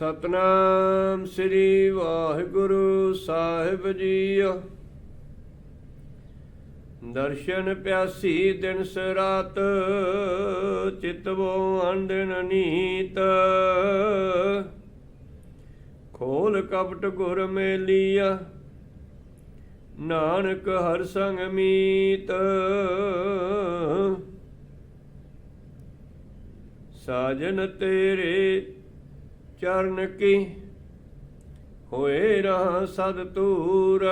ਸਤਨਾਮ ਸ੍ਰੀ ਵਾਹਿਗੁਰੂ ਸਾਹਿਬ ਜੀਓ ਦਰਸ਼ਨ ਪਿਆਸੀ ਦਿਨ ਸਰਾਤ ਚਿਤਵੋ ਅੰਦਨ ਨੀਤ। ਖੋਲ ਕਪਟ ਗੁਰ ਮੇਲੀਆ, ਨਾਨਕ ਹਰ ਸੰਗ ਮੀਤ। ਸਾਜਨ ਤੇਰੇ ਚਰਨ ਕੀ ਹੋਏ ਰਹਾ ਸਦ ਤੂਰ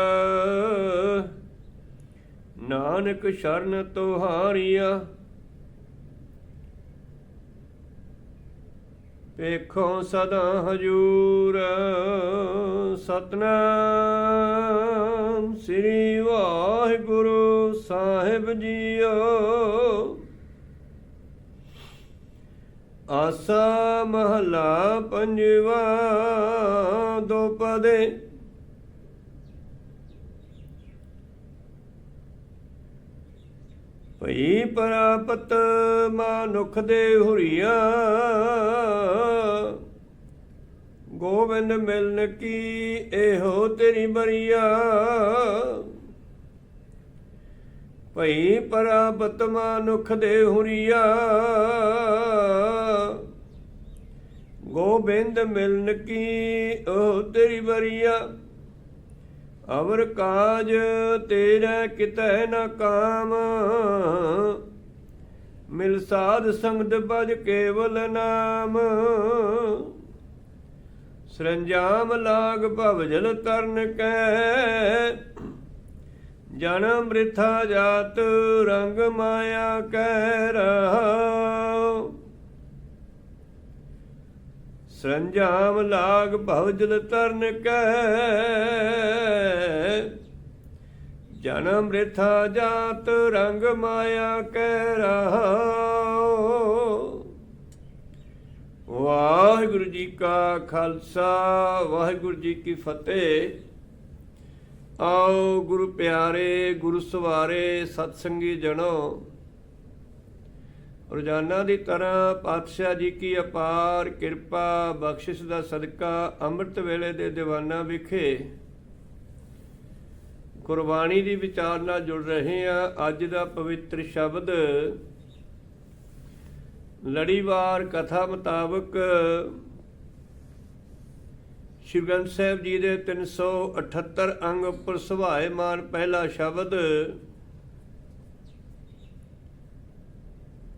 ਨਾਨਕ ਸ਼ਰਨ ਤੁਹਾਰੀਆ ਵੇਖੋ ਸਦਾ ਹਜੂਰ। ਸਤਨਾਮ ਸ੍ਰੀ ਵਾਹਿਗੁਰੂ ਸਾਹਿਬ ਜੀਓ। ਆਸਾ ਮਹਲਾ ਪੰਜਵਾ, ਦੋ ਪਦੇ। ਭਈ ਪ੍ਰਾਪਤ ਮਾਨੁਖ ਦੇ ਹੁਰੀਆ, ਗੋਬਿੰਦ ਮਿਲਨ ਕੀ ਇਹੋ ਤੇਰੀ ਬਰੀਆ। ਭਈ ਪ੍ਰਾਪਤ ਮਾਨੁਖ ਦੇ ਹੁਰੀਆ। ਗੋਬਿੰਦ ਮਿਲਨ ਕੀ ਉਹ ਤੇਰੀ ਬਰੀਆ ਅਵਰ ਕਾਜ ਤੇਰਾ ਕਿਤੈ ਨ ਕਾਮ। ਮਿਲ ਸਾਧ ਸੰਗਤ ਬਜ ਕੇਵਲ ਨਾਮ। ਸਰੰਜਾਮ ਲਾਗ ਭਵਜਲ ਤਰਨ ਕੈ। ਜਨਮ ਬ੍ਰਿਥਾ ਜਾਤ ਰੰਗ ਮਾਇਆ ਕਹਿ ਰਹਾ ਸੰਜਾਮ ਲਾਗ ਭਵਜਲ ਤਰਨ ਕੈ ਜਨਮ ਰਿਥਾ ਜਾਤ ਰੰਗ ਮਾਇਆ ਕਹਿ ਰਹਾ ਵਾਹਿਗੁਰੂ ਜੀ ਕਾ ਖਾਲਸਾ, ਵਾਹਿਗੁਰੂ ਜੀ ਕੀ ਫਤਿਹ। ਆਓ ਗੁਰੂ ਪਿਆਰੇ, ਗੁਰੂ ਸਵਾਰੇ ਸਤ ਸੰਗੀ ਜਣੋ। ਰੋਜ਼ਾਨਾ ਦੀ ਤਰ੍ਹਾਂ ਪਾਤਸ਼ਾਹ ਜੀ ਕੀ ਅਪਾਰ ਕਿਰਪਾ, ਬਖਸ਼ਿਸ਼ ਦਾ ਸਦਕਾ ਅੰਮ੍ਰਿਤ ਵੇਲੇ ਦੇ ਦੀਵਾਨਾਂ ਵਿਖੇ ਗੁਰਬਾਣੀ ਦੀ ਵਿਚਾਰ ਨਾਲ ਜੁੜ ਰਹੇ ਆ ਅੱਜ ਦਾ ਪਵਿੱਤਰ ਸ਼ਬਦ ਲੜੀਵਾਰ ਕਥਾ ਮੁਤਾਬਕ ਸ਼੍ਰੀ ਗ੍ਰੰਥ ਸਾਹਿਬ ਜੀ ਦੇ 378 ਅੰਗ ਉੱਪਰ ਸੁਭਾਏਮਾਨ ਪਹਿਲਾ ਸ਼ਬਦ,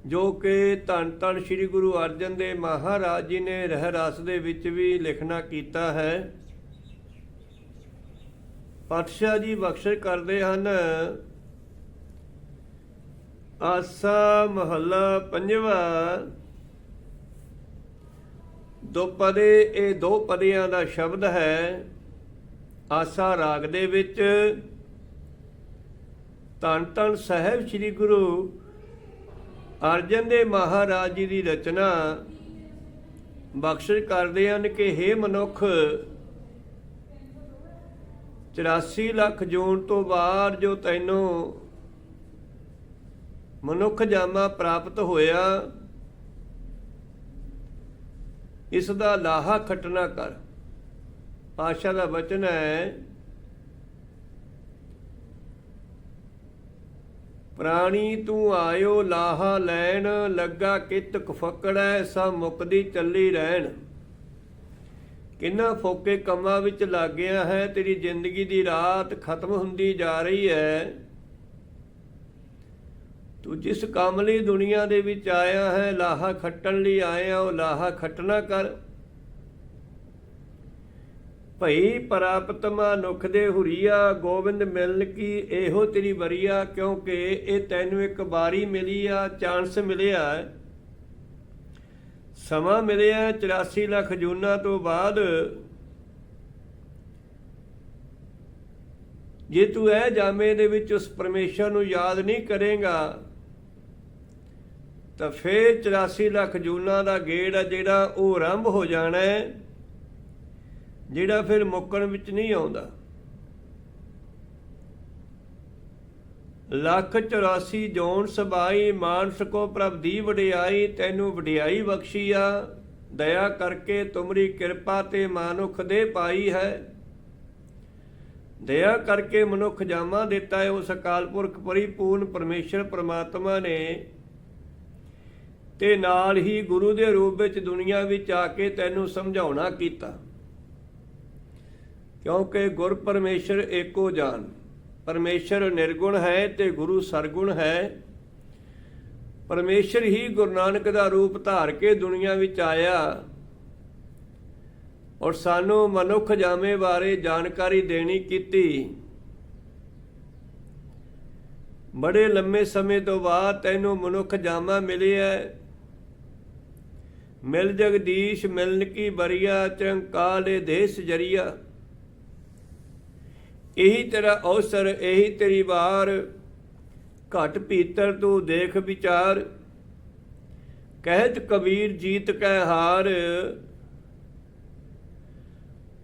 ਜੋ ਕਿ ਧੰਨ ਧੰਨ ਸ੍ਰੀ ਗੁਰੂ ਅਰਜਨ ਦੇਵ ਮਹਾਰਾਜ ਜੀ ਨੇ ਰਹਿ ਰਸ ਦੇ ਵਿੱਚ ਵੀ ਲਿਖਣਾ ਕੀਤਾ ਹੈ। ਪਾਤਸ਼ਾਹ ਜੀ ਬਖਸ਼ਿਸ਼ ਕਰਦੇ ਹਨ, ਆਸਾ ਮਹੱਲਾ ਪੰਜਵਾ ਦੋ ਪਦੇ, ਇਹ ਦੋ ਪਦਿਆਂ ਦਾ ਸ਼ਬਦ ਹੈ, ਆਸਾ ਰਾਗ ਦੇ ਵਿੱਚ ਧੰਨ ਧੰਨ ਸਾਹਿਬ ਸ੍ਰੀ ਗੁਰੂ ਅਰਜਨ ਦੇ ਮਹਾਰਾਜ ਜੀ ਦੀ ਰਚਨਾ ਬਖਸ਼ਿਸ਼ ਕਰਦੇ ਹਨ ਕਿ हे ਮਨੁੱਖ 84 ਲੱਖ ਜੂਨ ਤੋਂ ਬਾਅਦ ਜੋ ਤੈਨੂੰ ਮਨੁੱਖ ਜਾਮਾ ਪ੍ਰਾਪਤ ਹੋਇਆ ਇਸ ਦਾ ਲਾਹਾ ਖਟਣਾ ਕਰ। ਆਸ਼ਾ ਦਾ ਵਚਨ ਹੈ, ਪ੍ਰਾਣੀ ਤੂੰ ਆਇਓ, ਲਾਹਾ ਲੈਣ, ਲੱਗਾ ਕਿਤ ਫਕੜੈ, ਸਭ ਮੁਕਦੀ ਚੱਲੀ ਰਹਿਣ। ਕਿੰਨਾ ਫੋਕੇ ਕੰਮਾਂ ਵਿੱਚ ਲੱਗਿਆ ਹੈ, ਤੇਰੀ ਜ਼ਿੰਦਗੀ ਦੀ ਰਾਤ ਖਤਮ ਹੁੰਦੀ ਜਾ ਰਹੀ ਹੈ। ਤੂੰ ਜਿਸ ਕੰਮ ਲਈ ਦੁਨੀਆ ਦੇ ਵਿੱਚ ਆਇਆ ਹੈ, ਲਾਹਾ ਖੱਟਣ ਲਈ ਆਇਆ, ਉਹ ਲਾਹਾ ਖੱਟਣਾ ਕਰ। ਭਈ ਪ੍ਰਾਪਤਮਾ ਮਨੁੱਖ ਦੇ ਹੁਰੀਆ, ਗੋਬਿੰਦ ਮਿਲਨ ਕੀ ਇਹੋ ਤੇਰੀ ਬਰੀਆ ਕਿਉਂਕਿ ਇਹ ਤੈਨੂੰ ਇੱਕ ਵਾਰੀ ਮਿਲੀ ਆ, ਚਾਂਸ ਮਿਲਿਆ ਸਮਾਂ ਮਿਲਿਆ 84 ਲੱਖ ਜੂਨਾ ਤੋਂ ਬਾਅਦ। ਜੇ ਤੂੰ ਇਹ ਜਾਮੇ ਦੇ ਵਿੱਚ ਉਸ ਪਰਮੇਸ਼ਰ ਨੂੰ ਯਾਦ ਨਹੀਂ ਕਰੇਗਾ ਤਾਂ ਫੇਰ 84 ਲੱਖ ਜੂਨਾਂ ਦਾ ਗੇੜ ਆ ਜਿਹੜਾ ਉਹ ਆਰੰਭ ਹੋ ਜਾਣਾ ਹੈ, ਜਿਹੜਾ ਫਿਰ ਮੁੱਕਣ ਵਿੱਚ ਨਹੀਂ ਆਉਂਦਾ। ਲੱਖ 84 ਜੋਨ ਸਬਾਈ ਮਾਨਸ ਕੋ ਪ੍ਰਭ ਦੀ ਵਡਿਆਈ, ਤੈਨੂੰ ਵਡਿਆਈ ਬਖਸ਼ੀ ਆ। ਦਇਆ ਕਰਕੇ ਤੁਮਰੀ ਕਿਰਪਾ ਤੇ ਮਾਨੁਖ ਦੇ ਪਾਈ ਹੈ। ਦਇਆ ਕਰਕੇ ਮਨੁੱਖ ਜਾਮਾ ਦਿੱਤਾ ਹੈ, ਉਸ ਅਕਾਲ ਪੁਰਖ ਪਰਿਪੂਰਨ ਪਰਮੇਸ਼ਰ ਪ੍ਰਮਾਤਮਾ ਨੇ। ਤੇ ਨਾਲ ਹੀ ਗੁਰੂ ਦੇ ਰੂਪ ਵਿੱਚ ਦੁਨੀਆ ਵਿੱਚ ਆ ਕੇ ਤੈਨੂੰ ਸਮਝਾਉਣਾ ਕੀਤਾ। ਕਿਉਂਕਿ ਗੁਰ ਪਰਮੇਸ਼ਰ ਏਕੋ ਜਾਨ। ਪਰਮੇਸ਼ਰ ਨਿਰਗੁਣ ਹੈ ਤੇ ਗੁਰੂ ਸਰਗੁਣ ਹੈ। ਪਰਮੇਸ਼ਰ ਹੀ ਗੁਰੂ ਨਾਨਕ ਦਾ ਰੂਪ ਧਾਰ ਕੇ ਦੁਨੀਆ ਵਿੱਚ ਆਇਆ। ਔਰ ਸਾਨੂੰ ਮਨੁੱਖ ਜਾਮੇ ਬਾਰੇ ਜਾਣਕਾਰੀ ਦੇਣੀ ਕੀਤੀ। ਬੜੇ ਲੰਮੇ ਸਮੇਂ ਤੋਂ ਬਾਅਦ ਤੈਨੂੰ ਮਨੁੱਖ ਜਾਮਾ ਮਿਲਿਆ। ਮਿਲ ਜਗਦੀਸ਼, ਮਿਲਨ ਕੀ ਬਰੀਆ ਚੰਕਾਲੇ ਦੇਸ ਜਰੀਆ। ਇਹੀ ਤੇਰਾ ਅਵਸਰ, ਇਹੀ ਤੇਰੀ ਵਾਰ। ਘਟ ਭੀਤਰ ਤੂੰ ਦੇਖ ਵਿਚਾਰ। ਕਹਿਤ ਕਬੀਰ ਜੀਤ ਕੈ ਹਾਰ।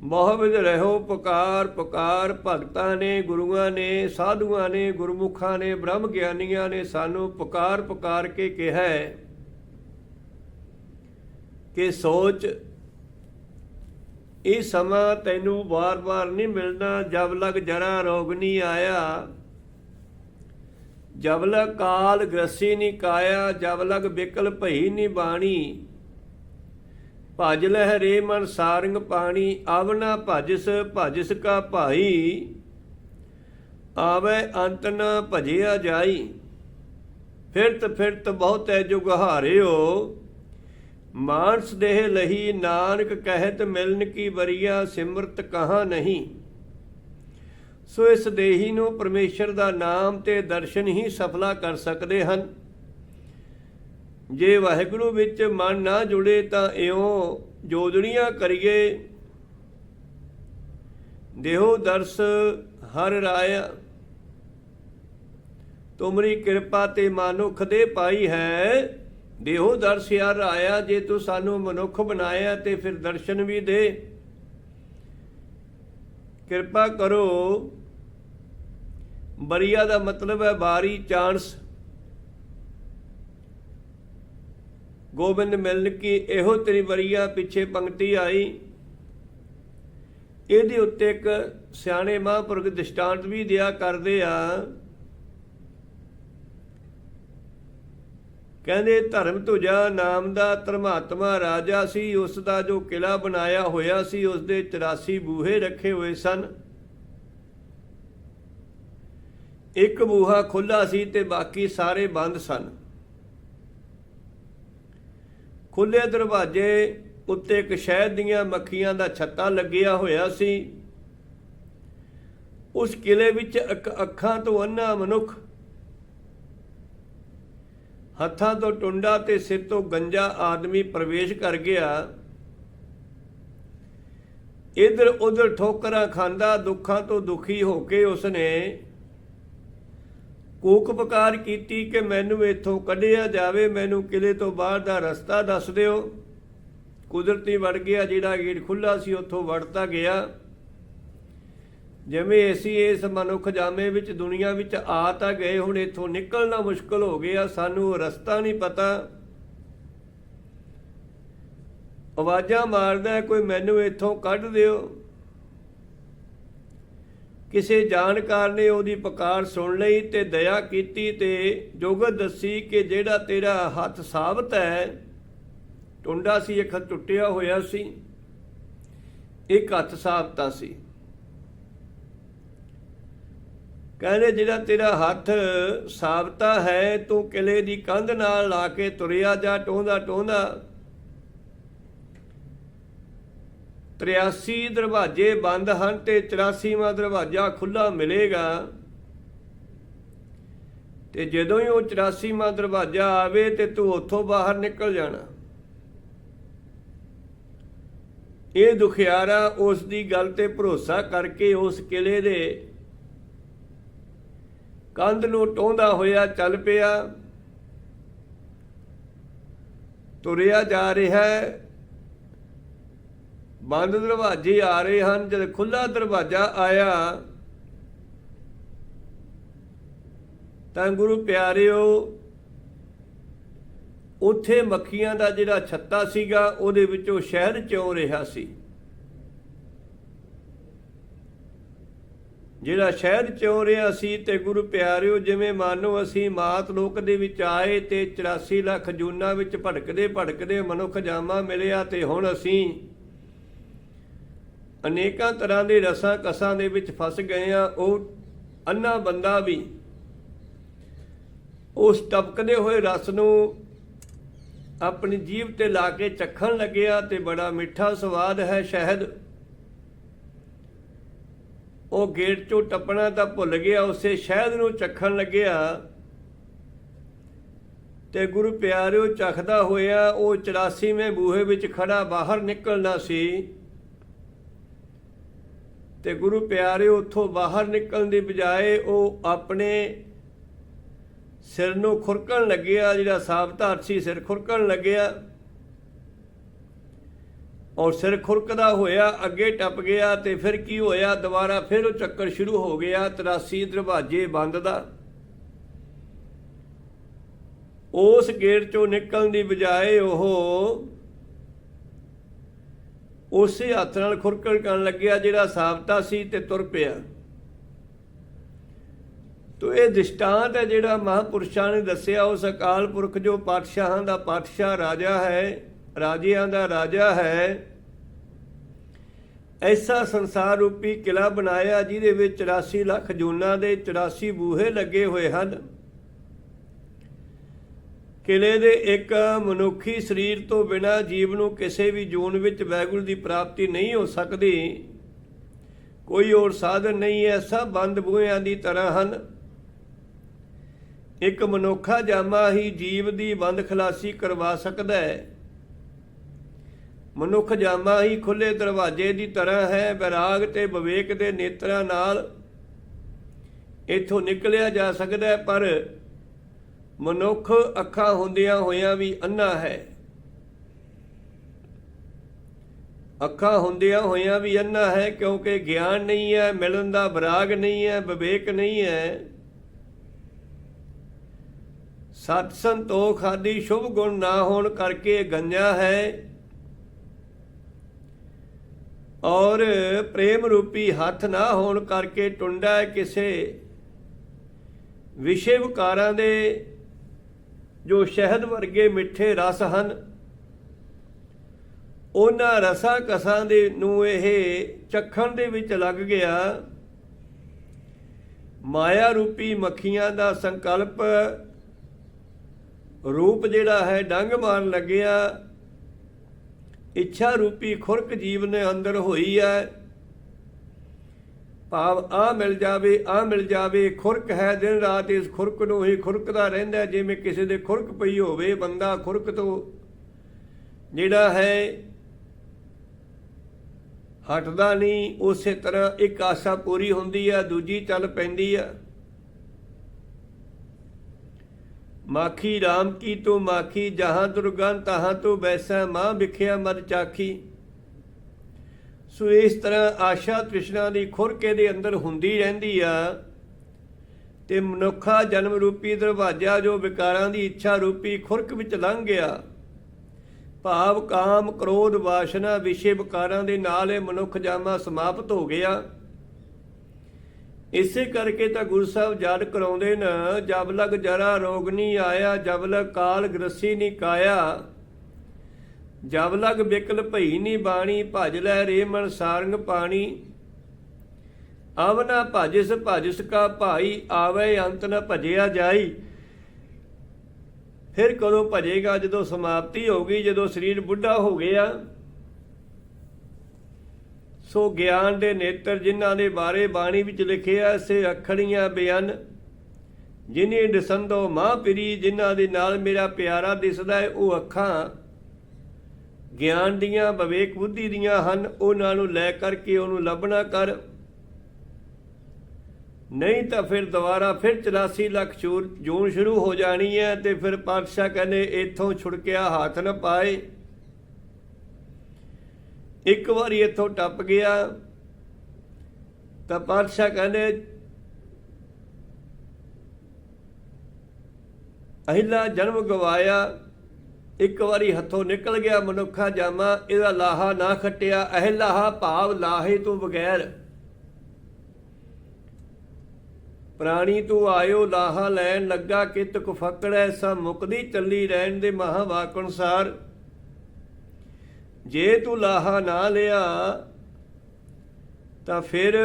ਬਹੁਵਿਧ ਰਹੋ ਪੁਕਾਰ ਪੁਕਾਰ ਭਗਤਾਂ ਨੇ, ਗੁਰੂਆਂ ਨੇ, ਸਾਧੂਆਂ ਨੇ, ਗੁਰਮੁਖਾਂ ਨੇ, ਬ੍ਰਹਮ ਗਿਆਨੀਆਂ ਨੇ ਸਾਨੂੰ ਪੁਕਾਰ ਪੁਕਾਰ ਕੇ ਕਿਹਾ। ਹੈ ਕਿ ਸੋਚ, ਇਹ ਸਮਾਂ ਤੈਨੂੰ ਵਾਰ-ਵਾਰ ਨਹੀਂ ਮਿਲਣਾ ਜਬ ਲਗ ਜਰਾ ਰੋਗ ਨਹੀਂ ਆਇਆ। ਜਬ ਲਗ ਕਾਲ ਗ੍ਰਸੀ ਨਹੀਂ ਕਾਇਆ, ਜਬ ਲਗ ਬਿਕਲ ਭਈ ਨਹੀਂ ਬਾਣੀ। ਭਜ ਲਹਿ ਰੇ ਮਨ ਸਾਰੰਗ ਪਾਣੀ ਆਵਨਾ ਭਜਸ ਭਜਸ ਕਾ ਭਾਈ। ਆਵੇ ਅੰਤ ਨ ਭਜਿਆ ਜਾਈ। ਫਿਰਤ ਫਿਰਤ ਬਹੁਤੈ ਜੁਗ ਹਾਰਿਓ ਮਾਨਸ ਦੇਹ ਲਹੀ ਨਾਨਕ ਕਹਿਤ ਮਿਲਨ ਕੀ ਬਰੀਆ ਸਿਮਰਤ ਕਹਾ ਨਹੀਂ। ਸੋ ਇਸ ਦੇਹੀ ਨੂੰ ਪਰਮੇਸ਼ਰ ਦਾ ਨਾਮ ਤੇ ਦਰਸ਼ਨ ਹੀ ਸਫਲਾ ਕਰ ਸਕਦੇ ਹਨ। ਜੇ ਵਾਹਿਗੁਰੂ ਵਿੱਚ ਮਨ ਨਾ ਜੁੜੇ ਤਾਂ ਇਉਂ ਜੋਦੜੀਆਂ ਕਰੀਏ। ਦੇਹੋ ਦਰਸ ਹਰ ਰਾਇਆ ਤੁਮਰੀ ਕਿਰਪਾ ਤੇ ਮਾਨੁਖ ਦੇ ਪਾਈ ਹੈ। ਦੇਹੋ ਦਰਸ ਯਾਰ ਆਇਆ, ਜੇ ਤੂੰ ਸਾਨੂੰ ਮਨੁੱਖ ਬਣਾਇਆ ਤੇ ਫਿਰ ਦਰਸ਼ਨ ਵੀ ਦੇ। ਕਿਰਪਾ ਕਰੋ। ਬਰੀਆ ਦਾ ਮਤਲਬ ਹੈ ਬਾਰੀ ਚਾਂਸ। ਗੋਬਿੰਦ ਮਿਲਨ ਕੀ ਇਹੋ ਤੇਰੀ ਬਰੀਆ ਪਿੱਛੇ ਪੰਕਤੀ ਆਈ। ਇਹਦੇ ਉੱਤੇ ਇੱਕ ਸਿਆਣੇ ਮਹਾਂਪੁਰਖ ਦ੍ਰਿਸ਼ਟਾਂਤ ਵੀ ਦਿਆ ਕਰਦੇ ਆ। ਕਹਿੰਦੇ, ਧਰਮ ਧੁਜਾ ਨਾਮ ਦਾ ਧਰਮਾਤਮਾ ਰਾਜਾ ਸੀ। ਉਸ ਦਾ ਜੋ ਕਿਲਾ ਬਣਾਇਆ ਹੋਇਆ ਸੀ, ਉਸ ਦੇ 84 ਬੂਹੇ ਰੱਖੇ ਹੋਏ ਸਨ। ਇੱਕ ਬੂਹਾ ਖੁੱਲਾ ਸੀ ਤੇ ਬਾਕੀ ਸਾਰੇ ਬੰਦ ਸਨ। ਖੁੱਲੇ ਦਰਵਾਜ਼ੇ ਉੱਤੇ ਇੱਕ ਸ਼ਹਿਦ ਦੀਆਂ ਮੱਖੀਆਂ ਦਾ ਛੱਤਾ ਲੱਗਿਆ ਹੋਇਆ ਸੀ। ਉਸ ਕਿਲੇ ਵਿੱਚ ਇੱਕ ਅੱਖਾਂ ਤੋਂ ਅੰਨਾ ਮਨੁੱਖ ਹੱਥਾਂ ਤੋਂ ਟੁੰਡਾ ਤੇ ਸਿਰ ਤੋਂ ਗੰਜਾ ਆਦਮੀ ਪ੍ਰਵੇਸ਼ ਕਰ ਗਿਆ। ਇਧਰ ਉਧਰ ਠੋਕਰਾਂ ਖਾਂਦਾ, ਦੁੱਖਾਂ ਤੋਂ ਦੁਖੀ ਹੋ ਕੇ ਉਸਨੇ ਕੂਕ ਪੁਕਾਰ ਕੀਤੀ ਕਿ ਮੈਨੂੰ ਇੱਥੋਂ ਕੱਢਿਆ ਜਾਵੇ, ਮੈਨੂੰ ਕਿਲੇ ਤੋਂ ਬਾਹਰ ਦਾ ਰਸਤਾ ਦੱਸ ਦਿਓ। ਕੁਦਰਤੀ ਵੜ ਗਿਆ ਜਿਹੜਾ ਗੇਟ ਖੁੱਲਾ ਸੀ, ਉੱਥੋਂ ਵੜਤਾ ਗਿਆ। ਜਿਵੇਂ ਅਸੀਂ ਇਸ ਮਨੁੱਖ ਜਾਮੇ ਵਿੱਚ ਦੁਨੀਆ ਵਿੱਚ ਆ ਤਾਂ ਗਏ, ਹੁਣ ਇੱਥੋਂ ਨਿਕਲਣਾ ਮੁਸ਼ਕਲ ਹੋ ਗਿਆ, ਸਾਨੂੰ ਰਸਤਾ ਨਹੀਂ ਪਤਾ। ਆਵਾਜ਼ਾਂ ਮਾਰਦਾ ਕੋਈ ਮੈਨੂੰ ਇੱਥੋਂ ਕੱਢ ਦਿਓ। ਕਿਸੇ ਜਾਣਕਾਰ ਨੇ ਉਹਦੀ ਪੁਕਾਰ ਸੁਣ ਲਈ ਤੇ ਦਇਆ ਕੀਤੀ ਤੇ ਜੋਗਤ ਦੱਸੀ ਕਿ ਜਿਹੜਾ ਤੇਰਾ ਹੱਥ ਸਾਬਤ ਹੈ, ਟੁੰਡਾ ਸੀ, ਇੱਕ ਟੁੱਟਿਆ ਹੋਇਆ ਸੀ, ਇੱਕ ਹੱਥ ਸਾਬਤਾ ਸੀ। ਕਹਿੰਦੇ, ਜਿਹੜਾ ਤੇਰਾ ਹੱਥ ਸਾਬਤਾ ਹੈ, ਤੂੰ ਕਿਲੇ ਦੀ ਕੰਧ ਨਾਲ ਲਾ ਕੇ ਤੁਰਿਆ ਜਾ, ਟੋਂਦਾ ਟੋਂਦਾ। 83 ਦਰਵਾਜ਼ੇ ਬੰਦ ਹਨ ਤੇ 84ਵਾਂ ਦਰਵਾਜ਼ਾ ਖੁੱਲਾ ਮਿਲੇਗਾ। ਤੇ ਜਦੋਂ ਹੀ ਉਹ 84ਵਾਂ ਦਰਵਾਜ਼ਾ ਆਵੇ ਤੇ ਤੂੰ ਉੱਥੋਂ ਬਾਹਰ ਨਿਕਲ ਜਾਣਾ। ਇਹ ਦੁਖਿਆਰਾ ਉਸ ਦੀ ਗੱਲ ਤੇ ਭਰੋਸਾ ਕਰਕੇ ਉਸ ਕਿਲੇ ਦੇ ਕੰਧ ਨੂੰ ਟੋਂਦਾ ਹੋਇਆ ਚੱਲ ਪਿਆ। ਤੁਰਿਆ ਜਾ ਰਿਹਾ ਹੈ। ਬੰਦ ਦਰਵਾਜ਼ੇ ਆ ਰਹੇ ਹਨ। ਜਦ ਖੁੱਲਾ ਦਰਵਾਜ਼ਾ ਆਇਆ, ਤਾਂ ਗੁਰੂ ਪਿਆਰਿਓ, ਉੱਥੇ ਮੱਖੀਆਂ ਦਾ ਜਿਹੜਾ ਛੱਤਾ ਸੀਗਾ, ਉਹਦੇ ਵਿੱਚੋਂ ਸ਼ਹਿਰ ਚੋਂ ਰਿਹਾ ਸੀ। ਜਿਹੜਾ ਸ਼ਹਿਰ ਚੋਂ ਰਿਹਾ ਸੀ ਤੇ ਗੁਰੂ ਪਿਆਰਿਓ, ਜਿਵੇਂ ਮਾਨੋ ਅਸੀਂ ਮਾਤ ਲੋਕ ਦੇ ਵਿੱਚ ਆਏ ਤੇ 84 ਲੱਖ ਜੂਨਾ ਵਿੱਚ ਭਟਕਦੇ ਭਟਕਦੇ ਮਨੁੱਖ ਜਾਮਾ ਮਿਲਿਆ ਤੇ ਹੁਣ ਅਸੀਂ ਅਨੇਕਾਂ ਤਰ੍ਹਾਂ ਦੇ ਰਸਾਂ ਕਸਾਂ ਦੇ ਵਿੱਚ ਫਸ ਗਏ ਆ ਉਹ ਅੰਨਾ ਬੰਦਾ ਵੀ ਉਸ ਟਪਕਦੇ ਹੋਏ ਰਸ ਨੂੰ ਆਪਣੀ ਜੀਭ ਤੇ ਲਾ ਕੇ ਚੱਖਣ ਲੱਗਿਆ ਤੇ ਬੜਾ ਮਿੱਠਾ ਸਵਾਦ ਹੈ ਸ਼ਹਿਦ। ਉਹ ਗੇਟ ਚੋਂ ਟੱਪਣਾ ਤਾਂ ਭੁੱਲ ਗਿਆ, ਉਸੇ ਸ਼ਹਿਦ ਨੂੰ ਚੱਖਣ ਲੱਗਿਆ। ਤੇ ਗੁਰੂ ਪਿਆਰਿਓ, ਚਖਦਾ ਹੋਇਆ ਉਹ 84ਵੇਂ ਬੂਹੇ ਵਿੱਚ ਖੜਾ ਬਾਹਰ ਨਿਕਲਣਾ ਸੀ। ਤੇ ਗੁਰੂ ਪਿਆਰਿਓ, ਉੱਥੋਂ ਬਾਹਰ ਨਿਕਲਣ ਦੀ ਬਜਾਏ ਉਹ ਆਪਣੇ ਸਿਰ ਨੂੰ ਖੁਰਕਣ ਲੱਗਿਆ, ਜਿਹੜਾ ਸਾਬਧਾਰ ਸੀ, ਸਿਰ ਖੁਰਕਣ ਲੱਗਿਆ। ਔਰ ਸਿਰ ਖੁਰਕਦਾ ਹੋਇਆ ਅੱਗੇ ਟੱਪ ਗਿਆ ਤੇ ਫਿਰ ਕੀ ਹੋਇਆ? ਦੁਬਾਰਾ ਫਿਰ ਉਹ ਚੱਕਰ ਸ਼ੁਰੂ ਹੋ ਗਿਆ। 83 ਦਰਵਾਜ਼ੇ ਬੰਦ ਦਾ। ਉਸ ਗੇਟ ਚੋਂ ਨਿਕਲਣ ਦੀ ਬਜਾਏ ਉਹ ਉਸੇ ਹੱਥ ਨਾਲ ਖੁਰਕਣ ਕਰਨ ਲੱਗਿਆ ਜਿਹੜਾ ਸਾਬਤਾ ਸੀ ਤੇ ਤੁਰ ਪਿਆ। ਤੋ ਇਹ ਦ੍ਰਿਸ਼ਟਾਂਤ ਹੈ ਜਿਹੜਾ ਮਹਾਪੁਰਸ਼ਾਂ ਨੇ ਦੱਸਿਆ। ਉਸ ਅਕਾਲ ਪੁਰਖ ਜੋ ਪਾਤਸ਼ਾਹਾਂ ਦਾ ਪਾਤਸ਼ਾਹ ਰਾਜਾ ਹੈ ਰਾਜਿਆਂ ਦਾ ਰਾਜਾ ਹੈ। ਐਸਾ ਸੰਸਾਰ ਰੂਪੀ ਕਿਲਾ ਬਣਾਇਆ, ਜਿਹਦੇ ਵਿੱਚ 84 ਲੱਖ ਜੂਨਾਂ ਦੇ 84 ਬੂਹੇ ਲੱਗੇ ਹੋਏ ਹਨ। ਕਿਲੇ ਦੇ ਇੱਕ ਮਨੁੱਖੀ ਸਰੀਰ ਤੋਂ ਬਿਨਾ ਜੀਵ ਨੂੰ ਕਿਸੇ ਵੀ ਜੂਨ ਵਿੱਚ ਵੈਗੁਰ ਦੀ ਪ੍ਰਾਪਤੀ ਨਹੀਂ ਹੋ ਸਕਦੀ। ਕੋਈ ਹੋਰ ਸਾਧਨ ਨਹੀਂ ਹੈ ਸਭ ਬੰਦ ਬੂਹਿਆਂ ਦੀ ਤਰ੍ਹਾਂ ਹਨ। ਇੱਕ ਮਨੁੱਖਾ ਜਾਮਾ ਹੀ ਜੀਵ ਦੀ ਬੰਦ ਖਲਾਸੀ ਕਰਵਾ ਸਕਦਾ ਹੈ। ਮਨੁੱਖ ਜਾਮਾ ਹੀ ਖੁੱਲੇ ਦਰਵਾਜ਼ੇ ਦੀ ਤਰ੍ਹਾਂ ਹੈ, ਵਿਰਾਗ ਤੇ ਵਿਵੇਕ ਦੇ ਨੇਤਰਾਂ ਨਾਲ ਇਥੋਂ ਨਿਕਲਿਆ ਜਾ ਸਕਦਾ ਹੈ, ਪਰ ਮਨੁੱਖ ਅੱਖਾਂ ਹੁੰਦਿਆਂ ਹੋਇਆਂ ਵੀ ਅੰਨਾ ਹੈ। ਅੱਖਾਂ ਹੁੰਦਿਆਂ ਹੋਇਆਂ ਵੀ ਅੰਨਾ ਹੈ, ਕਿਉਂਕਿ ਗਿਆਨ ਨਹੀਂ ਹੈ, ਮਿਲਣ ਦਾ ਵਿਰਾਗ ਨਹੀਂ ਹੈ, ਵਿਵੇਕ ਨਹੀਂ ਹੈ। ਸਤ ਸੰਤੋਖ ਆਦਿ ਸ਼ੁਭ ਗੁਣ ਨਾ ਹੋਣ ਕਰਕੇ ਗੰਜਾ ਹੈ। ਔਰ ਪ੍ਰੇਮ ਰੂਪੀ ਹੱਥ ਨਾ ਹੋਣ ਕਰਕੇ ਟੁੰਡਾ ਕਿਸੇ ਵਿਸ਼ੇ ਵਿਕਾਰਾਂ ਦੇ, ਜੋ ਸ਼ਹਿਦ ਵਰਗੇ ਮਿੱਠੇ ਰਸ ਹਨ। ਉਹਨਾਂ ਰਸਾਂ ਕਸਾਂ ਦੇ ਨੂੰ ਇਹ ਚੱਖਣ ਦੇ ਵਿੱਚ ਲੱਗ ਗਿਆ। ਮਾਇਆ ਰੂਪੀ ਮੱਖੀਆਂ ਦਾ ਸੰਕਲਪ ਰੂਪ ਜਿਹੜਾ ਹੈ ਡੰਗ ਮਾਰਨ ਲੱਗਿਆ। ਇੱਛਾ ਰੂਪੀ ਖੁਰਕ ਜੀਵ ਨੇ ਅੰਦਰ ਹੋਈ ਹੈ ਭਾਵ ਆ ਮਿਲ ਜਾਵੇ ਆ ਮਿਲ ਜਾਵੇ, ਖੁਰਕ ਹੈ ਦਿਨ ਰਾਤ, ਇਸ ਖੁਰਕ ਨੂੰ ਹੀ ਖੁਰਕਦਾ ਰਹਿੰਦਾ ਜਿਵੇਂ ਕਿਸੇ ਦੇ ਖੁਰਕ ਪਈ ਹੋਵੇ, ਬੰਦਾ ਖੁਰਕ ਤੋਂ ਜਿਹੜਾ ਹੈ, ਹਟਦਾ ਨਹੀਂ, ਉਸੇ ਤਰ੍ਹਾਂ ਇੱਕ ਆਸਾ ਪੂਰੀ ਹੁੰਦੀ ਆ ਦੂਜੀ ਚੱਲ ਪੈਂਦੀ ਆ ਮਾਖੀ RAM ਕੀ ਤੂੰ ਮਾਖੀ, ਜਹਾਂ ਦੁਰਗਨ ਤਹਾਂ ਤੂੰ ਬੈਸਾ, ਮਾਂ ਵਿਖਿਆ ਮਦ ਚਾਖੀ। ਸੋ ਇਸ ਤਰ੍ਹਾਂ ਆਸ਼ਾ ਤ੍ਰਿਸ਼ਨਾ ਦੀ ਖੁਰਕੇ ਦੇ ਅੰਦਰ ਹੁੰਦੀ ਰਹਿੰਦੀ ਆ ਤੇ ਮਨੁੱਖਾ ਜਨਮ ਰੂਪੀ ਦਰਵਾਜ਼ਾ ਜੋ ਵਿਕਾਰਾਂ ਦੀ ਇੱਛਾ ਰੂਪੀ ਖੁਰਕ ਵਿੱਚ ਲੰਘ ਗਿਆ। ਭਾਵ ਕਾਮ, ਕ੍ਰੋਧ, ਵਾਸ਼ਨਾ, ਵਿਸ਼ੇ ਵਿਕਾਰਾਂ ਦੇ ਨਾਲ ਇਹ ਮਨੁੱਖ ਜਾਮਾ ਸਮਾਪਤ ਹੋ ਗਿਆ। ਇਸੇ ਕਰਕੇ ਤਾਂ ਗੁਰੂ ਸਾਹਿਬ ਯਾਦ ਕਰਾਉਂਦੇ ਨੇ, ਜਬ ਲਗ ਜਰਾ ਰੋਗ ਨਹੀਂ ਆਇਆ, ਜਬ ਲਗ ਕਾਲ ਗ੍ਰਸੀ ਨਹੀਂ ਕਾਇਆ, ਜਬ ਲਗ ਬਿਕਲ ਭਈ ਨਹੀਂ ਬਾਣੀ, ਭਜ ਲੈ ਰੇ ਮਨ ਸਾਰੰਗ ਪਾਣੀ। ਆਵਨਾ ਭਜਿਸ ਭਜਿਸ ਕਾ ਭਾਈ, ਆਵੇ ਅੰਤ ਨ ਭਜਿਆ ਜਾਈ। ਫਿਰ ਕਦੋਂ ਭਜੇਗਾ ਜਦੋਂ ਸਮਾਪਤੀ ਹੋ ਗਈ, ਜਦੋਂ ਸਰੀਰ ਬੁੱਢਾ ਹੋ ਗਿਆ? ਸੋ ਗਿਆਨ ਦੇ ਨੇਤਰ ਜਿਨ੍ਹਾਂ ਦੇ ਬਾਰੇ ਬਾਣੀ ਵਿੱਚ ਲਿਖਿਆ ਸੇ ਅਖੜੀਆਂ ਬਿਆਨ। ਜਿਨੇ ਦਸੰਦੋ ਮਾਂ ਪਿਰੀ, ਜਿਨ੍ਹਾਂ ਦੇ ਨਾਲ ਮੇਰਾ ਪਿਆਰਾ ਦਿਸਦਾ ਹੈ, ਉਹ ਅੱਖਾਂ ਗਿਆਨ ਦੀਆਂ, ਵਿਵੇਕ ਬੁੱਧੀ ਦੀਆਂ ਹਨ, ਉਹਨਾਂ ਨੂੰ ਲੈ ਕਰਕੇ ਉਹਨੂੰ ਲੱਭਣਾ ਕਰ। ਨਹੀਂ ਤਾਂ ਫਿਰ ਦੁਬਾਰਾ ਫਿਰ 84 ਲੱਖ ਚੋਰ ਜੂਨ ਸ਼ੁਰੂ ਹੋ ਜਾਣੀ ਹੈ ਤੇ ਫਿਰ ਪਾਤਸ਼ਾਹ ਕਹਿੰਦੇ, ਇੱਥੋਂ ਛੁੜਕਿਆ ਹੱਥ ਨਾ ਪਾਏ। ਇੱਕ ਵਾਰੀ ਇੱਥੋਂ ਟੱਪ ਗਿਆ, ਤਾਂ ਪਾਤਸ਼ਾਹ ਕਹਿੰਦੇ, ਅਹਿਲਾ ਜਨਮ ਗਵਾਇਆ, ਇੱਕ ਵਾਰੀ ਹੱਥੋਂ ਨਿਕਲ ਗਿਆ ਮਨੁੱਖਾ ਜਾਮਾ, ਇਹਦਾ ਲਾਹਾ ਨਾ ਖੱਟਿਆ ਇਹ ਲਾਹਾ ਭਾਵ ਲਾਹੇ ਤੋਂ ਬਗੈਰ। ਪ੍ਰਾਣੀ ਤੂੰ ਆਇਓ, ਲਾਹਾ ਲੈਣ ਲੱਗਾ ਕਿਤ ਕੁ ਫਕੜੈ, ਸਾ ਮੁਕਦੀ ਚੱਲੀ ਰਹਿਣ ਦੇ ਮਹਾਵਾਕ ਅਨੁਸਾਰ ਜੇ ਤੂੰ ਲਾਹਾ ਨਾ ਲਿਆ, ਤਾਂ ਫਿਰ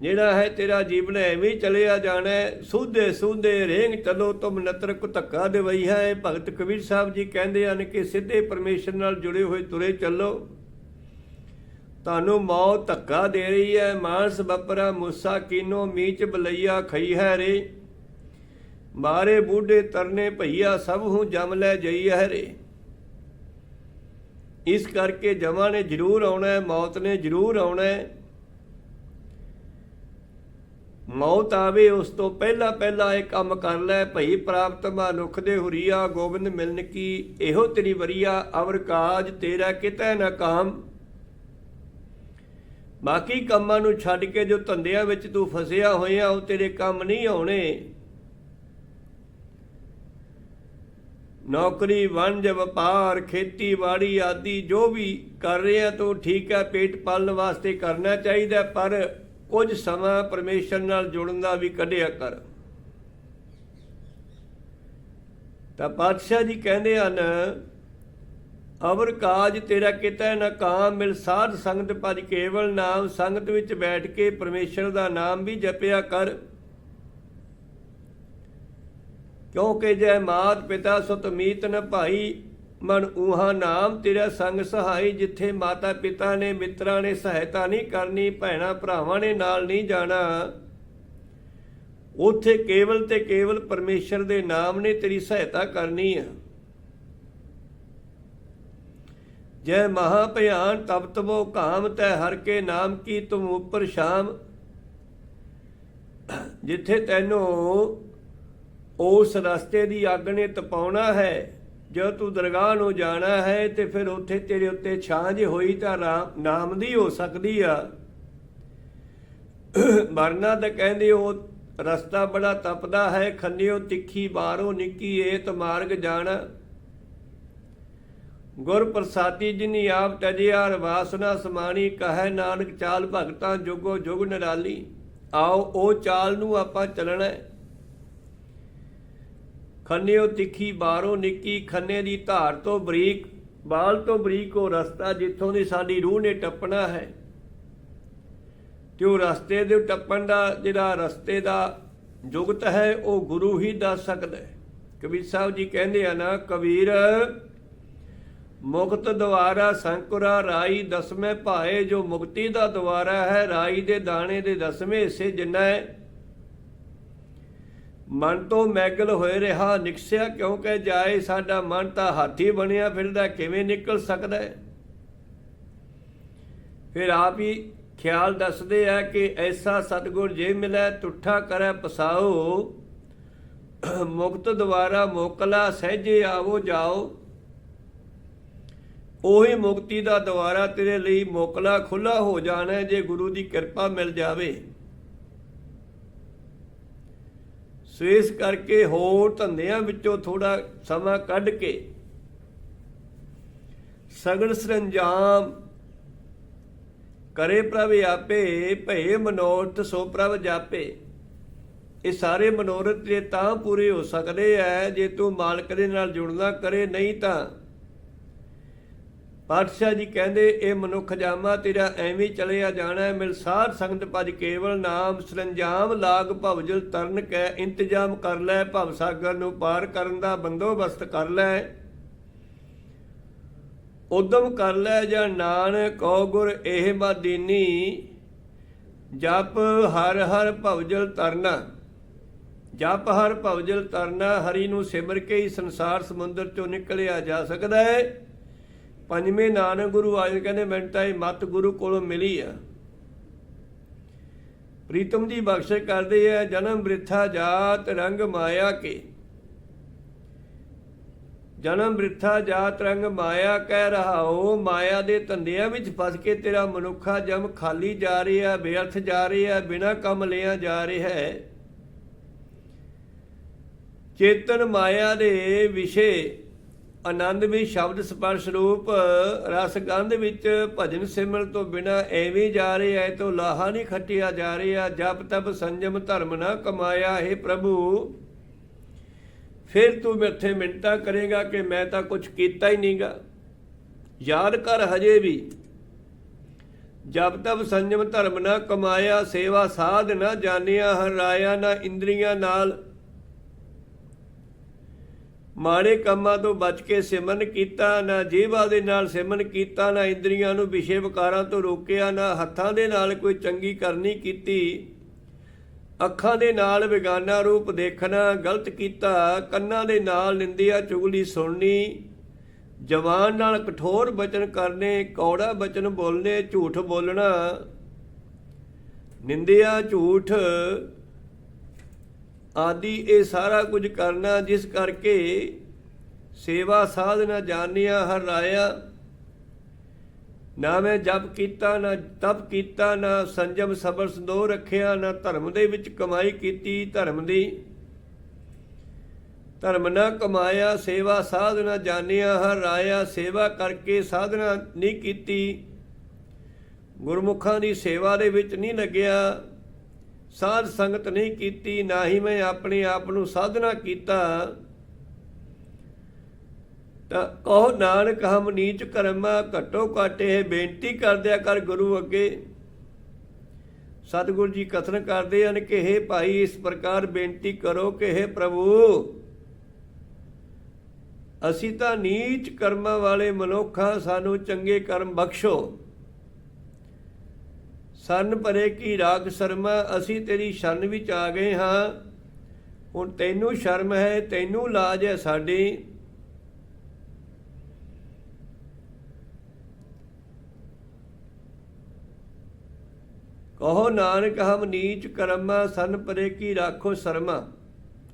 ਜਿਹੜਾ ਹੈ ਤੇਰਾ ਜੀਵਨ ਐਵੇਂ ਚਲਿਆ ਜਾਣਾ ਹੈ। ਸੂਧੇ ਰੇਂਗ ਚਲੋ ਤੁਮ ਨਤਰ ਕੋ ਧੱਕਾ ਦੇਵਈ ਹੈ। ਭਗਤ ਕਬੀਰ ਸਾਹਿਬ ਜੀ ਕਹਿੰਦੇ ਹਨ ਕਿ ਸਿੱਧੇ ਪਰਮੇਸ਼ਰ ਨਾਲ ਜੁੜੇ ਹੋਏ ਤੁਰੇ ਚੱਲੋ। ਤੁਹਾਨੂੰ ਮੌਤ ਧੱਕਾ ਦੇ ਰਹੀ ਹੈ। ਮਾਨਸ ਬਪਰਾ ਮੁਸਾ ਕੀਨੋ ਮੀਚ ਬਲਈਆ ਖਈ ਹੈ ਰੇ। ਮਾਰੇ ਬੂਢੇ ਤਰਨੇ ਭਈਆ ਸਭ ਹੂੰ ਜਮ ਲੈ ਜਈ ਹੈ ਰੇ। ਇਸ ਕਰਕੇ ਜਮਾਂ ਨੇ ਜ਼ਰੂਰ ਆਉਣਾ ਹੈ, ਮੌਤ ਨੇ ਜ਼ਰੂਰ ਆਉਣਾ ਹੈ। ਮੌਤ ਆਵੇ, ਉਸ ਤੋਂ ਪਹਿਲਾਂ ਪਹਿਲਾਂ ਇਹ ਕੰਮ ਕਰ ਲੈ, ਭਈ ਪ੍ਰਾਪਤ ਮਨੁੱਖ ਦੇ ਹੁਰੀਆ ਗੋਬਿੰਦ ਮਿਲਨ ਕੀ ਇਹੋ ਤੇਰੀ ਵਰੀਆ, ਅਵਰ ਕਾਜ ਤੇਰਾ ਕਿਤੈ ਨਾ ਕਾਮ। ਬਾਕੀ ਕੰਮਾਂ ਨੂੰ ਛੱਡ ਕੇ ਜੋ ਧੰਦਿਆਂ ਵਿੱਚ ਤੂੰ ਫਸਿਆ ਹੋਇਆ, ਉਹ ਤੇਰੇ ਕੰਮ ਨਹੀਂ ਆਉਣੇ। ਨੌਕਰੀ, ਵਣਜ, ਵਪਾਰ, ਖੇਤੀਬਾੜੀ ਆਦਿ ਜੋ ਵੀ ਕਰ ਰਹੇ ਰਿਹਾ ਤੂੰ ਠੀਕ ਹੈ ਪੇਟ ਪਾਲਣ ਵਾਸਤੇ ਕਰਨਾ ਚਾਹੀਦਾ, ਪਰ ਕੁਝ ਸਮਾਂ ਪਰਮੇਸ਼ਰ ਨਾਲ ਜੁੜਨ ਦਾ ਵੀ ਕੱਢਿਆ ਕਰ। ਤਾਂ ਪਾਤਸ਼ਾਹ ਜੀ ਕਹਿੰਦੇ ਹਨ, ਅਵਰ ਕਾਜ ਤੇਰਾ ਕਿਤੈ ਨਾ ਕਾਮ ਮਿਲ, ਸਾਧ ਸੰਗਤ ਭਜ ਕੇਵਲ ਨਾਮ, ਸੰਗਤ ਵਿੱਚ ਬੈਠ ਕੇ ਪਰਮੇਸ਼ਰ ਦਾ ਨਾਮ ਵੀ ਜਪਿਆ ਕਰ। ਕਿਉਂਕਿ ਜੈ ਮਾਤ ਪਿਤਾ ਸੁਤ ਮੀਤ ਨ ਭਾਈ, ਮਨ ਊਹਾ ਨਾਮ ਤੇਰਾ ਸੰਗ ਸਹਾਈ, ਜਿੱਥੇ ਮਾਤਾ ਪਿਤਾ ਨੇ ਮਿੱਤਰਾਂ ਨੇ ਸਹਾਇਤਾ ਨਹੀਂ ਕਰਨੀ, ਭੈਣਾ ਭਰਾਵਾਂ ਨੇ ਨਾਲ ਨਹੀਂ ਜਾਣਾ। ਉੱਥੇ ਕੇਵਲ ਤੇ ਕੇਵਲ ਪਰਮੇਸ਼ਰ ਦੇ ਨਾਮ ਨੇ ਤੇਰੀ ਸਹਾਇਤਾ ਕਰਨੀ ਹੈ ਜੈ ਮਹਾ ਭਿਆਨ ਤਬ ਤਬੋ ਕਾਮ ਤੈ ਹਰ ਕੇ ਨਾਮ ਕੀ ਤੁਮ ਉਪਰ ਸ਼ਾਮ। ਜਿੱਥੇ ਤੈਨੂੰ ਉਸ ਰਸਤੇ ਦੀ ਅੱਗ ਨੇ ਤਪਾਉਣਾ ਹੈ। ਜੋ ਤੂੰ ਦਰਗਾਹ ਨੂੰ ਜਾਣਾ ਹੈ ਤੇ ਫਿਰ ਉੱਥੇ ਤੇਰੇ ਉੱਤੇ ਛਾਂ ਹੋਈ ਤਾਂ ਰਾਮ- ਨਾਮ ਦੀ ਹੋ ਸਕਦੀ ਆ। ਮਰਨਾ ਤਾਂ ਕਹਿੰਦੇ ਉਹ ਰਸਤਾ ਬੜਾ ਤਪਦਾ ਹੈ, ਖੰਨਿਓ ਤਿੱਖੀ ਬਾਹਰੋਂ ਨਿੱਕੀ ਏਤ ਮਾਰਗ ਜਾਣਾ। ਗੁਰ ਪ੍ਰਸਾਦੀ ਜਿਨੀ ਆਪ ਤਜਿਆਰ ਰਵਾਸਨਾ ਸਮਾਣੀ ਕਹੈ, ਨਾਨਕ ਚਾਲ ਭਗਤਾਂ ਜੁਗੋ ਜੁਗ ਨਿਰਾਲੀ। ਆਓ, ਉਹ ਚਾਲ ਨੂੰ ਆਪਾਂ ਚੱਲਣਾ ਹੈ। ਖੰਨਿਓ ਤਿੱਖੀ ਬਾਹਰੋਂ ਨਿੱਕੀ ਖੰਨੇ ਦੀ ਧਾਰ ਤੋਂ ਬਰੀਕ, ਬਾਲ ਤੋਂ ਬਰੀਕ ਉਹ ਰਸਤਾ ਜਿੱਥੋਂ ਦੀ ਸਾਡੀ ਰੂਹ ਨੇ ਟੱਪਣਾ ਹੈ। ਤੇ ਉਹ ਰਸਤੇ ਦੇ ਟੱਪਣ ਦਾ ਜਿਹੜਾ ਰਸਤੇ ਦਾ ਜੁਗਤ ਹੈ, ਉਹ ਗੁਰੂ ਹੀ ਦੱਸ ਸਕਦਾ ਹੈ। ਕਬੀਰ ਸਾਹਿਬ ਜੀ ਕਹਿੰਦੇ ਆ ਨਾ, ਕਬੀਰ, ਮੁਕਤ ਦੁਆਰਾ ਸੰਕੁਰਾ ਰਾਈ ਦਸਵੇਂ ਭਾਏ, ਜੋ ਮੁਕਤੀ ਦਾ ਦੁਆਰਾ ਹੈ, ਰਾਈ ਦੇ ਦਾਣੇ ਦੇ ਦਸਵੇਂ ਹਿੱਸੇ ਜਿੰਨਾ ਹੈ ਮਨ ਤੋਂ ਮੈਗਲ ਹੋਏ ਰਿਹਾ, ਨਿਕਸਿਆ ਕਿਉਂਕਿ ਜਾਏ? ਸਾਡਾ ਮਨ ਤਾਂ ਹਾਥੀ ਬਣਿਆ ਫਿਰਦਾ, ਕਿਵੇਂ ਨਿਕਲ ਸਕਦਾ ਹੈ? ਫਿਰ ਆਪ ਹੀ ਖਿਆਲ ਦੱਸਦੇ ਆ ਕਿ ਐਸਾ ਸਤਗੁਰ ਜੇ ਮਿਲੈ, ਤੁਠਾ ਕਰੈ ਪਸਾਓ। ਮੁਕਤ ਦੁਆਰਾ ਮੋਕਲਾ, ਸਹਿਜੇ ਆਵੋ ਜਾਓ। ਉਹੀ ਮੁਕਤੀ ਦਾ ਦੁਆਰਾ ਤੇਰੇ ਲਈ ਮੋਕਲਾ ਖੁੱਲਾ ਹੋ ਜਾਣਾ ਜੇ ਗੁਰੂ ਦੀ ਕਿਰਪਾ ਮਿਲ ਜਾਵੇ। ਸੋ ਇਸ ਕਰਕੇ ਹੋਰ ਧੰਦਿਆਂ ਵਿੱਚੋਂ ਥੋੜਾ ਸਮਾਂ ਕੱਢ ਕੇ ਸਗਲ ਸਰੰਜਾਮ ਕਰੇ ਪ੍ਰਭ ਆਪੇ, ਭਏ ਮਨੋਰਥ ਸੋ ਪ੍ਰਭ ਜਾਪੇ। ਇਹ ਸਾਰੇ ਮਨੋਰਥ ਜੇ ਤਾਂ ਪੂਰੇ ਹੋ ਸਕਦੇ ਐ, ਜੇ ਤੂੰ ਮਾਲਕ ਦੇ ਨਾਲ ਜੁੜਨਾ ਕਰੇ, ਨਹੀਂ ਤਾਂ ਪਾਤਸ਼ਾਹ ਜੀ ਕਹਿੰਦੇ, ਇਹ ਮਨੁੱਖ ਜਾਮਾ ਤੇਰਾ ਐਵੇਂ ਚਲਿਆ ਜਾਣਾ ਹੈ। ਮਿਲ ਸਾਧ ਸੰਗਤ ਭਜ ਕੇਵਲ ਨਾਮ, ਸਰੰਜਾਮ ਲਾਗ ਭਵਜਲ ਤਰਨ ਕੈ, ਇੰਤਜ਼ਾਮ ਕਰ ਲੈ ਭਵ ਸਾਗਰ ਨੂੰ ਪਾਰ ਕਰਨ ਦਾ ਬੰਦੋਬਸਤ ਕਰ ਲੈ। ਉਦਮ ਕਰ ਲੈ ਜਾਂ ਨਾਨਕ ਕੋ ਗੁਰ ਇਹ ਬਾਦੀਨੀ ਜਪ ਹਰ ਹਰ ਭਵਜਲ ਤਰਨਾ। ਜਪ ਹਰ ਭਵਜਲ ਤਰਨਾ, ਹਰੀ ਨੂੰ ਸਿਮਰ ਕੇ ਹੀ ਸੰਸਾਰ ਸਮੁੰਦਰ ਚੋਂ ਨਿਕਲਿਆ ਜਾ ਸਕਦਾ ਹੈ। ਪੰਜਵੇਂ ਨਾਨਕ ਗੁਰੂ ਆਏ ਕਹਿੰਦੇ ਮੈਨੂੰ ਤਾਂ ਇਹ ਮਤ ਗੁਰੂ ਕੋਲੋਂ ਮਿਲੀ ਆ। ਪ੍ਰੀਤਮ ਜੀ ਬਖਸ਼ਿਸ਼ ਕਰਦੇ ਆ, ਜਨਮ ਬ੍ਰਿਥਾ ਜਾਤ ਰੰਗ ਮਾਇਆ ਕੇ। ਜਨਮ ਬ੍ਰਿਥਾ ਜਾਤ ਰੰਗ ਮਾਇਆ ਕਹਿ ਰਹਾਓ ਮਾਇਆ ਦੇ ਧੰਦਿਆਂ ਵਿੱਚ ਫਸ ਕੇ ਤੇਰਾ ਮਨੁੱਖਾ ਜਮ ਖਾਲੀ ਜਾ ਰਿਹਾ ਬੇਅਰਥ ਜਾ ਰਿਹਾ, ਬਿਨਾ ਕੰਮ ਲਿਆ ਜਾ ਰਿਹਾ ਹੈ। ਚੇਤਨ ਮਾਇਆ ਦੇ ਵਿਸ਼ੇ ਆਨੰਦ ਵੀ ਸ਼ਬਦ ਸਪਰਸ਼ ਰੂਪ ਰਸ ਗੰਧ ਵਿੱਚ ਭਜਨ ਸਿਮਰਨ ਤੋਂ ਬਿਨਾ ਐਵੇਂ ਜਾ ਰਿਹਾ ਹੈ, ਤੋਂ ਲਾਹਾ ਨਹੀਂ ਖੱਟਿਆ ਜਾ ਰਿਹਾ। ਜਪ ਤਪ ਸੰਜਮ ਧਰਮ ਨਾ ਕਮਾਇਆ, ਹੈ ਪ੍ਰਭੂ। ਫਿਰ ਤੂੰ ਮੇਥੇ ਮਿੰਤਾ ਕਰੇਗਾ ਕਿ ਮੈਂ ਤਾਂ ਕੁਝ ਕੀਤਾ ਹੀ ਨਹੀਂਗਾ। ਯਾਦ ਕਰ ਹਜੇ ਵੀ। ਜਬ ਤਬ ਸੰਜਮ ਧਰਮ ਨਾ ਕਮਾਇਆ, ਸੇਵਾ ਸਾਧ ਨਾ ਜਾਣਿਆ ਹਰ ਰਾਇਆ ਨਾ ਇੰਦਰੀਆਂ ਨਾਲ। ਮਾੜੇ ਕੰਮਾਂ ਤੋਂ ਬਚ ਕੇ ਸਿਮਰਨ ਕੀਤਾ ਨਾ ਜੀਵਾ ਦੇ ਨਾਲ ਸਿਮਰਨ ਕੀਤਾ, ਨਾ ਇੰਦਰੀਆਂ ਨੂੰ ਵਿਸ਼ੇ ਵਿਕਾਰਾਂ ਤੋਂ ਰੋਕਿਆ, ਨਾ ਹੱਥਾਂ ਦੇ ਨਾਲ ਕੋਈ ਚੰਗੀ ਕਰਨੀ ਕੀਤੀ। ਅੱਖਾਂ ਦੇ ਨਾਲ ਵਿਗਾਨਾ ਰੂਪ ਦੇਖਣਾ, ਗਲਤ ਕੀਤਾ, ਕੰਨਾਂ ਦੇ ਨਾਲ ਨਿੰਦਿਆ, ਚੁਗਲੀ ਸੁਣਨੀ, ਜਵਾਨ ਨਾਲ ਕਠੋਰ ਬਚਨ ਕਰਨੇ, ਕੌੜਾ ਬਚਨ ਬੋਲਨੇ, ਝੂਠ ਬੋਲਣਾ, ਨਿੰਦਿਆ ਝੂਠ ਆਦਿ ਇਹ ਸਾਰਾ ਕੁਝ ਕਰਨਾ ਜਿਸ ਕਰਕੇ ਸੇਵਾ ਸਾਧਨਾ ਜਾਣਿਆ ਹਰ ਰਾਇਆ ਨਾ ਮੈਂ ਜਪ ਕੀਤਾ, ਨਾ ਤਪ ਕੀਤਾ, ਨਾ ਸੰਜਮ ਸਬਰ ਸੰਦੋ ਰੱਖਿਆ, ਨਾ ਧਰਮ ਦੇ ਵਿੱਚ ਕਮਾਈ ਕੀਤੀ, ਧਰਮ ਦੀ। ਧਰਮ ਨਾ ਕਮਾਇਆ, ਸੇਵਾ ਸਾਧਨਾ ਜਾਣਿਆ ਹਰ ਰਾਇਆ ਸੇਵਾ ਕਰਕੇ ਸਾਧਨਾ ਨਹੀਂ ਕੀਤੀ। ਗੁਰਮੁਖਾਂ ਦੀ ਸੇਵਾ ਦੇ ਵਿੱਚ ਨਹੀਂ ਲੱਗਿਆ। ਸਾਧ ਸੰਗਤ ਨਹੀਂ ਕੀਤੀ, ਨਾ ਹੀ ਮੈਂ ਆਪਣੇ ਆਪ ਨੂੰ ਸਾਧਨਾ ਕੀਤਾ, ਤਾਂ ਕਹੋ ਨਾਨਕ, ਹਮ ਨੀਚ ਕਰਮਾ ਘਟੋ ਘਾਟੇ ਹੈ ਬੇਨਤੀ ਕਰਦਿਆ ਕਰ ਗੁਰੂ ਅੱਗੇ। ਸਤਿਗੁਰੂ ਜੀ ਕਥਨ ਕਰਦੇ ਹਨ ਕਿ हे ਭਾਈ, ਇਸ ਪ੍ਰਕਾਰ ਬੇਨਤੀ ਕਰੋ ਕਿ हे ਪ੍ਰਭੂ, ਅਸੀਂ ਤਾਂ ਨੀਚ ਕਰਮਾਂ ਵਾਲੇ ਮਨੁੱਖਾਂ ਸਾਨੂੰ ਚੰਗੇ ਕਰਮ ਬਖਸ਼ੋ। ਸੰਨ ਪਰੇ ਕੀ ਰਾਗ ਸ਼ਰਮਾ, ਅਸੀਂ ਤੇਰੀ ਸ਼ਰਨ ਵਿੱਚ ਆ ਗਏ ਹਾਂ। ਹੁਣ ਤੈਨੂੰ ਸ਼ਰਮ ਹੈ, ਤੈਨੂੰ ਲਾਜ ਹੈ ਸਾਡੀ। ਕਹੋ ਨਾਨਕ, ਹਮ ਨੀਚ ਕਰਮਾ, ਸਨ ਪਰੇ ਕੀ ਰਾਖੋ ਸ਼ਰਮਾ।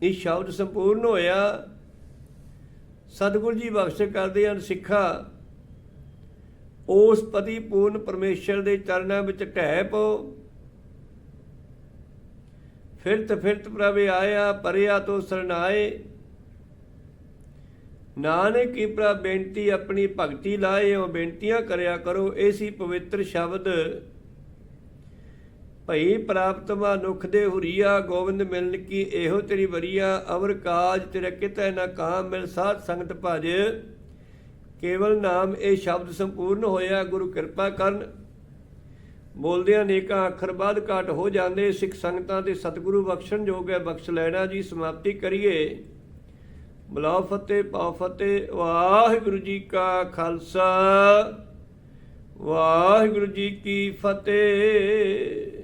ਇਹ ਸ਼ਬਦ ਸੰਪੂਰਨ ਹੋਇਆ। ਸਤਿਗੁਰੂ ਜੀ ਬਖਸ਼ ਕਰਦੇ ਹਨ ਸਿੱਖਾ। ਉਸ ਪਤੀ ਪੂਰਨ ਪਰਮੇਸ਼ਰ ਦੇ ਚਰਨਾਂ ਵਿੱਚ ਢਹਿ ਪਓ। ਫਿਰਤ ਫਿਰਤ ਪ੍ਰਭ ਆਇਆ, ਪਰਿਆ ਤੋਂ ਸਰਨਾਏ। ਨਾਨਕ ਕੀ ਪ੍ਰਭ ਬੇਨਤੀ ਆਪਣੀ ਭਗਤੀ ਲਾਏ, ਉਹ ਬੇਨਤੀਆਂ ਕਰਿਆ ਕਰੋ, ਏਸੀ ਪਵਿੱਤਰ ਸ਼ਬਦ। ਭਈ ਪ੍ਰਾਪਤ ਮਨੁੱਖ ਦੇ ਹੁਰੀਆ, ਗੋਬਿੰਦ ਮਿਲਨ ਕੀ ਇਹੋ ਤੇਰੀ ਵਰੀਆ, ਅਵਰ ਕਾਜ ਤੇਰੇ ਕਿਤੇ ਨਾ ਕਾਮ ਮਿਲ ਸਾਧ ਸੰਗਤ ਭਜ। ਕੇਵਲ ਨਾਮ ਇਹ ਸ਼ਬਦ ਸੰਪੂਰਨ ਹੋਇਆ, ਗੁਰੂ ਕਿਰਪਾ ਕਰਨ। ਬੋਲਦਿਆਂ ਨੇਕਾਂ ਅੱਖਰ ਬਾਅਦ ਘਾਟ ਹੋ ਜਾਂਦੇ, ਸਿੱਖ ਸੰਗਤਾਂ ਤੇ ਸਤਿਗੁਰੂ ਬਖਸ਼ਣ ਜੋਗ ਹੈ, ਬਖਸ਼ ਲੈਣਾ ਜੀ, ਸਮਾਪਤੀ ਕਰੀਏ। ਬਲਾ ਫਤਿਹ ਪਾ ਫਤਿਹ, ਵਾਹਿਗੁਰੂ ਜੀ ਕਾ ਖਾਲਸਾ। ਵਾਹਿਗੁਰੂ ਜੀ ਕੀ ਫਤਿਹ।